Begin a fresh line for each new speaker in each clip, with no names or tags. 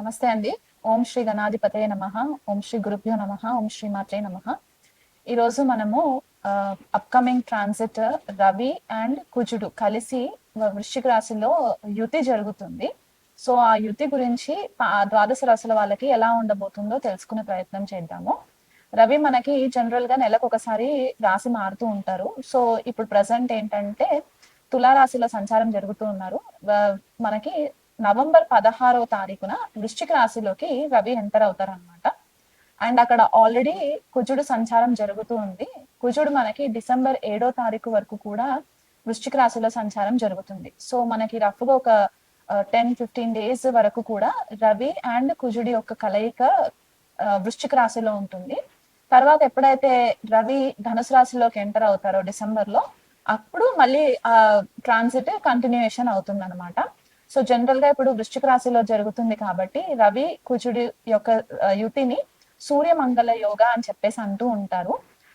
నమస్తే అండి. ఓం శ్రీ గణాధిపతయ నమ. ఓం శ్రీ గురుభ్యో నమ. ఓం శ్రీ మాత్రే నమ. ఈరోజు మనము అప్కమింగ్ ట్రాన్సిట్ రవి అండ్ కుజుడు కలిసి వృశ్చిక రాశిలో యుతి జరుగుతుంది. సో ఆ యుతి గురించి ద్వాదశ రాశుల వాళ్ళకి ఎలా ఉండబోతుందో తెలుసుకునే ప్రయత్నం చేద్దాము. రవి మనకి జనరల్గా నెలకు ఒకసారి రాశి మారుతూ ఉంటారు. సో ఇప్పుడు ప్రజెంట్ ఏంటంటే తులారాశిలో సంచారం జరుగుతూ ఉన్నారు. మనకి నవంబర్ పదహారవ తారీఖున వృశ్చిక రాశిలోకి రవి ఎంటర్ అవుతారు అనమాట అండ్ అక్కడ ఆల్రెడీ కుజుడు సంచారం జరుగుతూ ఉంది. కుజుడు మనకి డిసెంబర్ ఏడో తారీఖు వరకు కూడా వృశ్చిక రాశిలో సంచారం జరుగుతుంది. సో మనకి రఫ్గా ఒక టెన్ ఫిఫ్టీన్ డేస్ వరకు కూడా రవి అండ్ కుజుడి యొక్క కలయిక వృశ్చిక రాశిలో ఉంటుంది. తర్వాత ఎప్పుడైతే రవి ధనుసు రాశిలోకి ఎంటర్ అవుతారో డిసెంబర్లో అప్పుడు మళ్ళీ ఆ ట్రాన్సిట్ కంటిన్యూయేషన్ అవుతుంది అనమాట సో జనరల్గా ఇప్పుడు వృశ్చిక రాశిలో జరుగుతుంది కాబట్టి రవి కుజుడి యొక్క యుతిని సూర్యమంగళ యోగ అని చెప్పేసి అంటూ ఉంటారు.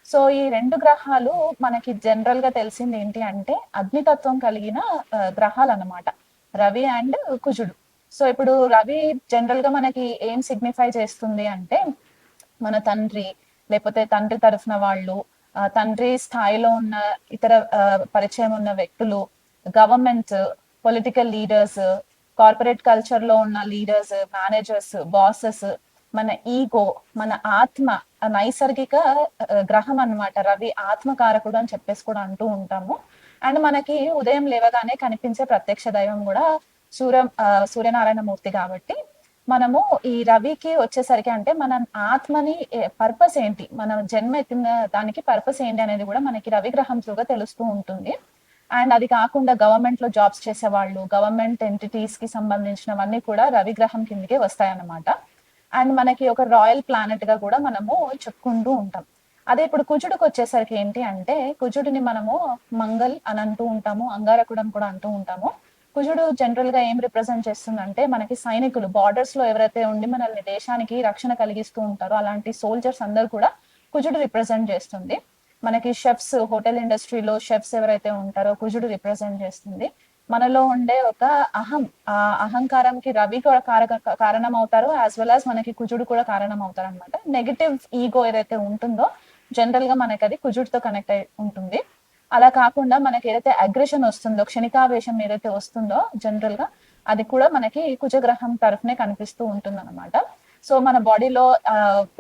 సో ఈ రెండు గ్రహాలు మనకి జనరల్గా తెలిసింది ఏంటి అంటే అగ్నితత్వం కలిగిన గ్రహాలు అనమాట రవి అండ్ కుజుడు. సో ఇప్పుడు రవి జనరల్గా మనకి ఏం సిగ్నిఫై చేస్తుంది అంటే మన తండ్రి లేకపోతే తండ్రి తరఫున వాళ్ళు తండ్రి స్థాయిలో ఉన్న ఇతర పరిచయం ఉన్న వ్యక్తులు గవర్నమెంట్ పొలిటికల్ లీడర్స్ కార్పొరేట్ కల్చర్లో ఉన్న లీడర్స్ మేనేజర్స్ బాసెస్ మన ఈగో మన ఆత్మ నైసర్గిక గ్రహం అన్నమాట. రవి ఆత్మకారకుడు అని చెప్పేసి కూడా అంటూ ఉంటాము. అండ్ మనకి ఉదయం లేవగానే కనిపించే ప్రత్యక్ష దైవం కూడా సూర్య సూర్యనారాయణ మూర్తి కాబట్టి మనము ఈ రవికి వచ్చేసరికి అంటే మన ఆత్మని పర్పస్ ఏంటి? మన జన్మ ఎత్తిన దానికి పర్పస్ ఏంటి అనేది కూడా మనకి రవి గ్రహం త్రూగా తెలుస్తూ ఉంటుంది. అండ్ అది కాకుండా గవర్నమెంట్లో జాబ్స్ చేసే వాళ్ళు గవర్నమెంట్ ఎంటిటీస్కి సంబంధించినవన్నీ కూడా రవిగ్రహం కిందకే వస్తాయన్నమాట. అండ్ మనకి ఒక రాయల్ ప్లానెట్గా కూడా మనము చెప్పుకుంటూ ఉంటాం. అదే ఇప్పుడు కుజుడికి వచ్చేసరికి ఏంటి అంటే కుజుడిని మనము మంగల్ అని అంటూ ఉంటాము అంగారకుడు అని కూడా అంటూ ఉంటాము. కుజుడు జనరల్గా ఏం రిప్రజెంట్ చేస్తుందంటే మనకి సైనికులు బార్డర్స్లో ఎవరైతే ఉండి మనల్ని దేశానికి రక్షణ కలిగిస్తూ ఉంటారో అలాంటి సోల్జర్స్ అందరు కూడా కుజుడు రిప్రజెంట్ చేస్తుంది. మనకి షెఫ్స్ హోటల్ ఇండస్ట్రీలో షెఫ్స్ ఎవరైతే ఉంటారో కుజుడు రిప్రజెంట్ చేస్తుంది. మనలో ఉండే ఒక అహం ఆ అహంకారంకి రవి కూడా కారక కారణం అవుతారు యాజ్ వెల్ యాజ్ మనకి కుజుడు కూడా కారణం అవుతారు అనమాట నెగిటివ్ ఈగో ఏదైతే ఉంటుందో జనరల్గా మనకి అది కుజుడితో కనెక్ట్ అయి ఉంటుంది. అలా కాకుండా మనకి ఏదైతే అగ్రెషన్ వస్తుందో క్షణికావేశం ఏదైతే వస్తుందో జనరల్గా అది కూడా మనకి కుజగ్రహం తరఫునే కనిపిస్తూ ఉంటుంది అనమాట సో మన బాడీలో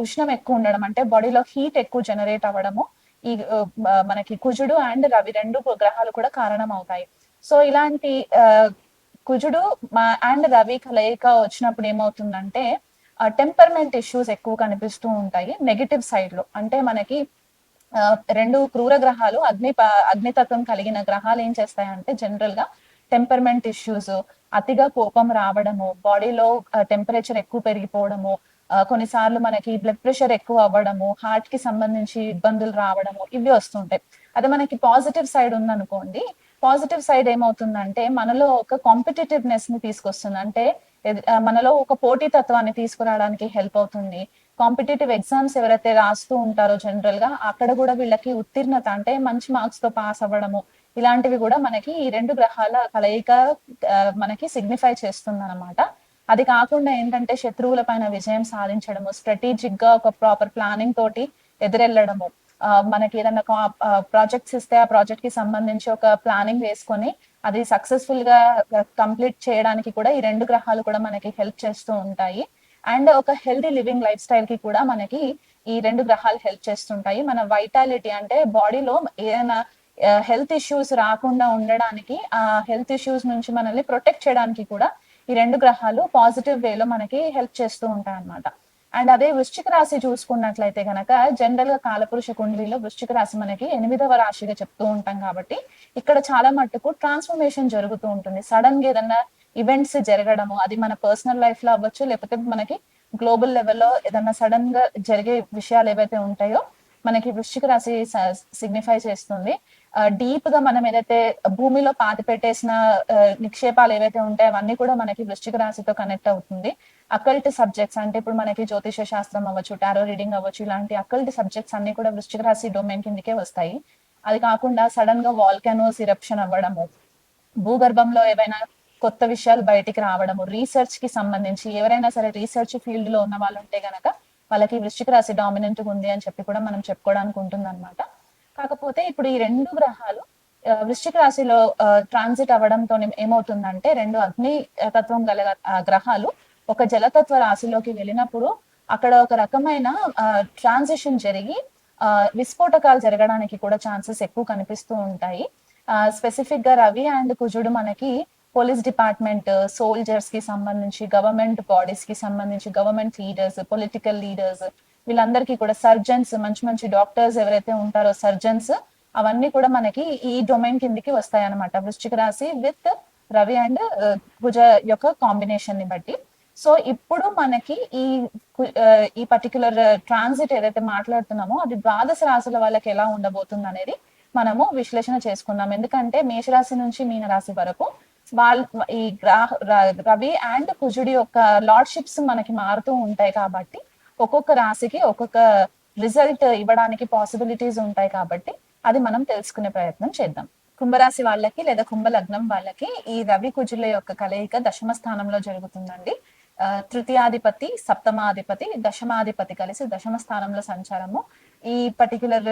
ఉష్ణం ఎక్కువ ఉండడం అంటే బాడీలో హీట్ ఎక్కువ జనరేట్ అవ్వడము ఈ మనకి కుజుడు అండ్ రవి రెండు గ్రహాలు కూడా కారణం అవుతాయి సో ఇలాంటి ఆ, కుజుడు అండ్ రవి కలయిక వచ్చినప్పుడు ఏమవుతుందంటే టెంపర్మెంట్ ఇష్యూస్ ఎక్కువ కనిపిస్తూ ఉంటాయి నెగిటివ్ సైడ్లో. అంటే మనకి ఆ, రెండు క్రూర గ్రహాలు అగ్ని అగ్నితత్వం కలిగిన గ్రహాలు ఏం చేస్తాయంటే జనరల్గా టెంపర్మెంట్ ఇష్యూస్ అతిగా కోపం రావడము బాడీలో టెంపరేచర్ ఎక్కువ పెరిగిపోవడము కొన్నిసార్లు మనకి బ్లడ్ ప్రెషర్ ఎక్కువ అవ్వడము హార్ట్కి సంబంధించి ఇబ్బందులు రావడము ఇవి వస్తుంటాయి. అదే మనకి పాజిటివ్ సైడ్ ఉందనుకోండి పాజిటివ్ సైడ్ ఏమవుతుందంటే మనలో ఒక కాంపిటేటివ్నెస్ని తీసుకొస్తుంది. అంటే మనలో ఒక పోటీ తత్వాన్ని తీసుకురావడానికి హెల్ప్ అవుతుంది. కాంపిటేటివ్ ఎగ్జామ్స్ ఎవరైతే రాస్తూ ఉంటారో జనరల్గా అక్కడ కూడా వీళ్ళకి ఉత్తీర్ణత అంటే మంచి మార్క్స్తో పాస్ అవ్వడము ఇలాంటివి కూడా మనకి ఈ రెండు గ్రహాల కలయిక మనకి సిగ్నిఫై చేస్తుంది అనమాట అది కాకుండా ఏంటంటే శత్రువుల పైన విజయం సాధించడము స్ట్రాటజిక్గా ఒక ప్రాపర్ ప్లానింగ్ తోటి ఎదురెళ్ళడము. మనకి ఏదైనా ప్రాజెక్ట్స్ ఇస్తే ఆ ప్రాజెక్ట్కి సంబంధించి ఒక ప్లానింగ్ వేసుకొని అది సక్సెస్ఫుల్గా కంప్లీట్ చేయడానికి కూడా ఈ రెండు గ్రహాలు కూడా మనకి హెల్ప్ చేస్తూ ఉంటాయి. అండ్ ఒక హెల్దీ లివింగ్ లైఫ్ స్టైల్కి కూడా మనకి ఈ రెండు గ్రహాలు హెల్ప్ చేస్తుంటాయి. మన వైటాలిటీ అంటే బాడీలో ఏదైనా హెల్త్ ఇష్యూస్ రాకుండా ఉండడానికి ఆ హెల్త్ ఇష్యూస్ నుంచి మనల్ని ప్రొటెక్ట్ చేయడానికి కూడా ఈ రెండు గ్రహాలు పాజిటివ్ వేలో మనకి హెల్ప్ చేస్తూ ఉంటాయి అన్నమాట అండ్ అదే వృశ్చిక రాశి చూసుకున్నట్లయితే గనక జనరల్గా కాలపురుష కుండలిలో వృశ్చిక రాశి మనకి ఎనిమిదవ రాశిగా చెప్తూ ఉంటాం కాబట్టి ఇక్కడ చాలా మట్టుకు ట్రాన్స్ఫర్మేషన్ జరుగుతూ ఉంటుంది. సడన్గా ఏదన్నా ఈవెంట్స్ జరగడము అది మన పర్సనల్ లైఫ్లో అవ్వచ్చు లేకపోతే మనకి గ్లోబల్ లెవెల్లో ఏదన్నా సడన్గా జరిగే విషయాలు ఏవైతే ఉంటాయో మనకి వృశ్చిక రాశి సిగ్నిఫై చేస్తుంది. డీప్గా మనం ఏదైతే భూమిలో పాతి పెట్టేసిన నిక్షేపాలు ఏవైతే ఉంటాయో అవన్నీ కూడా మనకి వృశ్చిక రాశితో కనెక్ట్ అవుతుంది. అకల్ట్ సబ్జెక్ట్స్ అంటే ఇప్పుడు మనకి జ్యోతిష శాస్త్రం అవ్వచ్చు టారో రీడింగ్ అవ్వచ్చు ఇలాంటి అకల్ట్ సబ్జెక్ట్స్ అన్ని కూడా వృశ్చిక రాశి డొమైన్ కిందకే వస్తాయి. అది కాకుండా సడన్గా వాల్కానోస్ ఇరప్షన్ అవ్వడము భూగర్భంలో ఏవైనా కొత్త విషయాలు బయటికి రావడము రీసెర్చ్కి సంబంధించి ఎవరైనా సరే రీసెర్చ్ ఫీల్డ్లో ఉన్న వాళ్ళు ఉంటే గనక వాళ్ళకి వృశ్చిక రాశి డామినెంట్ ఉంది అని చెప్పి కూడా మనం చెప్పుకోవడానికి ఉంటుంది అనమాట కాకపోతే ఇప్పుడు ఈ రెండు గ్రహాలు వృశ్చిక రాశిలో ట్రాన్సిట్ అవ్వడంతో ఏమవుతుందంటే రెండు అగ్ని తత్వం గల గ్రహాలు ఒక జలతత్వ రాశిలోకి వెళ్ళినప్పుడు అక్కడ ఒక రకమైన ట్రాన్సిషన్ జరిగి విస్ఫోటకాలు జరగడానికి కూడా ఛాన్సెస్ ఎక్కువ కనిపిస్తూ ఉంటాయి. స్పెసిఫిక్గా రవి అండ్ కుజుడు మనకి పోలీస్ డిపార్ట్మెంట్ సోల్జర్స్కి సంబంధించి గవర్నమెంట్ బాడీస్కి సంబంధించి గవర్నమెంట్ లీడర్స్ పొలిటికల్ లీడర్స్ వీళ్ళందరికీ కూడా సర్జన్స్ మంచి మంచి డాక్టర్స్ ఎవరైతే ఉంటారో సర్జన్స్ అవన్నీ కూడా మనకి ఈ డొమైన్ కిందికి వస్తాయి అనమాట వృశ్చిక రాశి విత్ రవి అండ్ uh, భుజ యొక్క కాంబినేషన్ని బట్టి. సో ఇప్పుడు మనకి ఈ uh, ఈ పర్టికులర్ ట్రాన్సిట్ uh, ఏదైతే మాట్లాడుతున్నామో అది ద్వాదశ రాశుల వాళ్ళకి ఎలా ఉండబోతుంది అనేది మనము విశ్లేషణ చేసుకుందాం. ఎందుకంటే మేషరాశి నుంచి మీనరాశి వరకు వాళ్ళ ఈ గ్రా రవి అండ్ కుజుడి యొక్క లార్డ్షిప్స్ మనకి మారుతూ ఉంటాయి కాబట్టి ఒక్కొక్క రాశికి ఒక్కొక్క రిజల్ట్ ఇవ్వడానికి పాసిబిలిటీస్ ఉంటాయి కాబట్టి అది మనం తెలుసుకునే ప్రయత్నం చేద్దాం. కుంభరాశి వాళ్ళకి లేదా కుంభ లగ్నం వాళ్ళకి ఈ రవి కుజుల యొక్క కలయిక దశమ స్థానంలో జరుగుతుందండి. తృతీయాధిపతి సప్తమాధిపతి దశమాధిపతి కలిసి దశమ స్థానంలో సంచారము. ఈ పర్టికులర్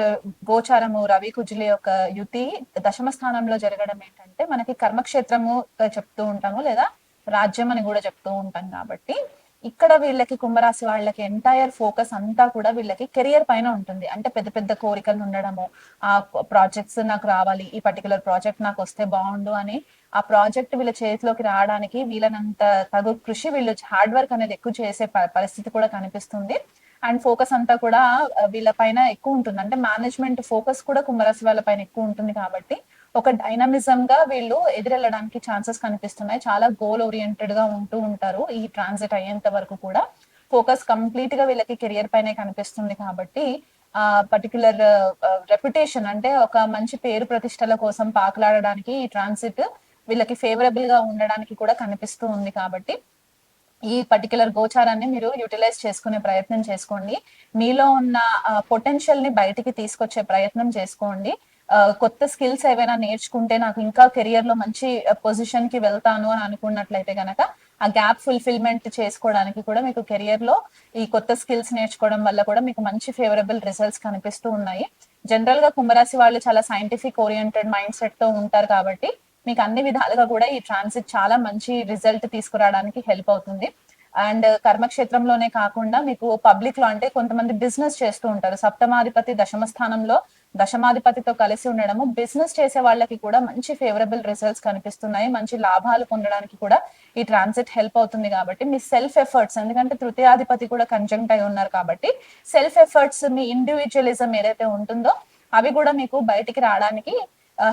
గోచారము రవి కుజుల యొక్క యుతి దశమ స్థానంలో జరగడం ఏంటంటే మనకి కర్మక్షేత్రము చెప్తూ ఉంటాము లేదా రాజ్యం అని కూడా చెప్తూ ఉంటాం కాబట్టి ఇక్కడ వీళ్ళకి కుంభరాశి వాళ్ళకి ఎంటైర్ ఫోకస్ అంతా కూడా వీళ్ళకి కెరియర్ పైన ఉంటుంది. అంటే పెద్ద పెద్ద కోరికలు ఉండడము ఆ ప్రాజెక్ట్స్ నాకు రావాలి ఈ పర్టికులర్ ప్రాజెక్ట్ నాకు వస్తే బాగుండు అని ఆ ప్రాజెక్ట్ వీళ్ళ చేతిలోకి రావడానికి వీళ్ళనంత తగు కృషి వీళ్ళు హార్డ్ వర్క్ అనేది ఎక్కువ చేసే ప- పరిస్థితి కూడా కనిపిస్తుంది. అండ్ ఫోకస్ అంతా కూడా వీళ్ళ పైన ఎక్కువ ఉంటుంది. అంటే మేనేజ్మెంట్ ఫోకస్ కూడా కుంభరాశి వాళ్ళ పైన ఎక్కువ ఉంటుంది కాబట్టి ఒక డైనమిజం గా వీళ్ళు ఎదురెళ్ళడానికి ఛాన్సెస్ కనిపిస్తున్నాయి. చాలా గోల్ ఓరియంటెడ్గా ఉంటూ ఉంటారు ఈ ట్రాన్సిట్ అయ్యేంత వరకు కూడా. ఫోకస్ కంప్లీట్గా వీళ్ళకి కెరియర్ పైనే కనిపిస్తుంది కాబట్టి ఆ పర్టికులర్ రెప్యుటేషన్ అంటే ఒక మంచి పేరు ప్రతిష్టల కోసం పాకులాడడానికి ఈ ట్రాన్సిట్ వీళ్ళకి ఫేవరబుల్గా ఉండడానికి కూడా కనిపిస్తూ ఉంది కాబట్టి ఈ పర్టికులర్ గోచారాన్ని మీరు యూటిలైజ్ చేసుకునే ప్రయత్నం చేసుకోండి. మీలో ఉన్న పొటెన్షియల్ని బయటికి తీసుకొచ్చే ప్రయత్నం చేసుకోండి. కొత్త స్కిల్స్ ఏవైనా నేర్చుకుంటే నాకు ఇంకా కెరియర్లో మంచి పొజిషన్కి వెళ్తాను అని అనుకున్నట్లయితే గనక ఆ గ్యాప్ ఫుల్ఫిల్మెంట్ చేసుకోవడానికి కూడా మీకు కెరియర్లో ఈ కొత్త స్కిల్స్ నేర్చుకోవడం వల్ల కూడా మీకు మంచి ఫేవరబుల్ రిజల్ట్స్ కనిపిస్తూ ఉన్నాయి. జనరల్గా కుంభరాశి వాళ్ళు చాలా సైంటిఫిక్ ఓరియంటెడ్ మైండ్ సెట్తో ఉంటారు కాబట్టి మీకు అన్ని విధాలుగా కూడా ఈ ట్రాన్సిట్ చాలా మంచి రిజల్ట్ తీసుకురావడానికి హెల్ప్ అవుతుంది. అండ్ కర్మక్షేత్రంలోనే కాకుండా మీకు పబ్లిక్లో అంటే కొంతమంది బిజినెస్ చేస్తూ ఉంటారు. సప్తమాధిపతి దశమ స్థానంలో దశమాధిపతితో కలిసి ఉండడము బిజినెస్ చేసే వాళ్ళకి కూడా మంచి ఫేవరబుల్ రిజల్ట్స్ కనిపిస్తున్నాయి మంచి లాభాలు పొందడానికి కూడా ఈ ట్రాన్సిట్ హెల్ప్ అవుతుంది కాబట్టి మీ సెల్ఫ్ ఎఫర్ట్స్ ఎందుకంటే తృతీయాధిపతి కూడా కంజంక్ట్ అయి ఉన్నారు కాబట్టి సెల్ఫ్ ఎఫర్ట్స్ మీ ఇండివిజువలిజం ఏదైతే ఉంటుందో అవి కూడా మీకు బయటికి రావడానికి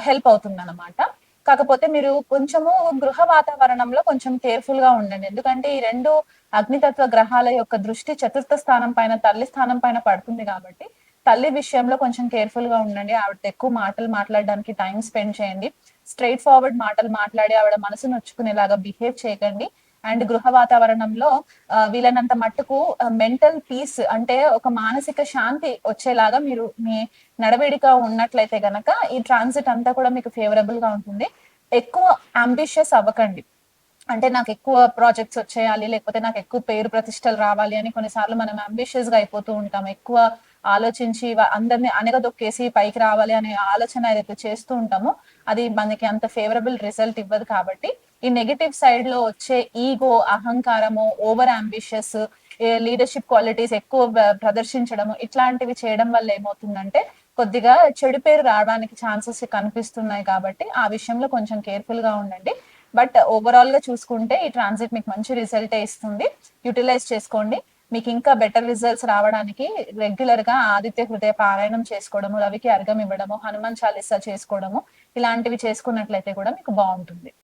హెల్ప్ అవుతుంది అనమాట కాకపోతే మీరు కొంచెము గృహ వాతావరణంలో కొంచెం కేర్ఫుల్గా ఉండండి. ఎందుకంటే ఈ రెండు అగ్నితత్వ గ్రహాల యొక్క దృష్టి చతుర్థ స్థానం పైన తల్లి స్థానం పైన పడుతుంది కాబట్టి తల్లి విషయంలో కొంచెం కేర్ఫుల్గా ఉండండి. ఆవిడ ఎక్కువ మాటలు మాట్లాడడానికి టైం స్పెండ్ చేయండి. స్ట్రైట్ ఫార్వర్డ్ మాటలు మాట్లాడి ఆవిడ మనసు నొచ్చుకునేలాగా బిహేవ్ చేయకండి. అండ్ గృహ వాతావరణంలో వీలైనంత మట్టుకు మెంటల్ పీస్ అంటే ఒక మానసిక శాంతి వచ్చేలాగా మీరు మీ నడవేడిక ఉన్నట్లయితే గనక ఈ ట్రాన్సిట్ అంతా కూడా మీకు ఫేవరబుల్గా ఉంటుంది. ఎక్కువ అంబిషియస్ అవ్వకండి. అంటే నాకు ఎక్కువ ప్రాజెక్ట్స్ వచ్చేయాలి లేకపోతే నాకు ఎక్కువ పేరు ప్రతిష్టలు రావాలి అని కొన్నిసార్లు మనం అంబిషియస్గా అయిపోతూ ఉంటాం. ఎక్కువ ఆలోచించి అందరినీ అనగదొక్కేసి పైకి రావాలి అనే ఆలోచన ఏదైతే చేస్తూ ఉంటామో అది మనకి అంత ఫేవరబుల్ రిజల్ట్ ఇవ్వదు కాబట్టి ఈ నెగటివ్ సైడ్లో వచ్చే ఈగో అహంకారము ఓవర్ అంబిషియస్ లీడర్షిప్ క్వాలిటీస్ ఎక్కువ ప్రదర్శించడము ఇట్లాంటివి చేయడం వల్ల ఏమవుతుందంటే కొద్దిగా చెడు పేరు రావడానికి ఛాన్సెస్ కనిపిస్తున్నాయి కాబట్టి ఆ విషయంలో కొంచెం కేర్ఫుల్గా ఉండండి. బట్ ఓవరాల్గా చూసుకుంటే ఈ ట్రాన్సిట్ మీకు మంచి రిజల్ట్ ఇస్తుంది. యూటిలైజ్ చేసుకోండి. మీకు ఇంకా బెటర్ రిజల్ట్స్ రావడానికి రెగ్యులర్గా ఆదిత్య హృదయ పారాయణం చేసుకోవడము రవికి అర్ఘం ఇవ్వడము హనుమాన్ చాలీసా చేసుకోవడము ఇలాంటివి చేసుకున్నట్లయితే కూడా మీకు బాగుంటుంది.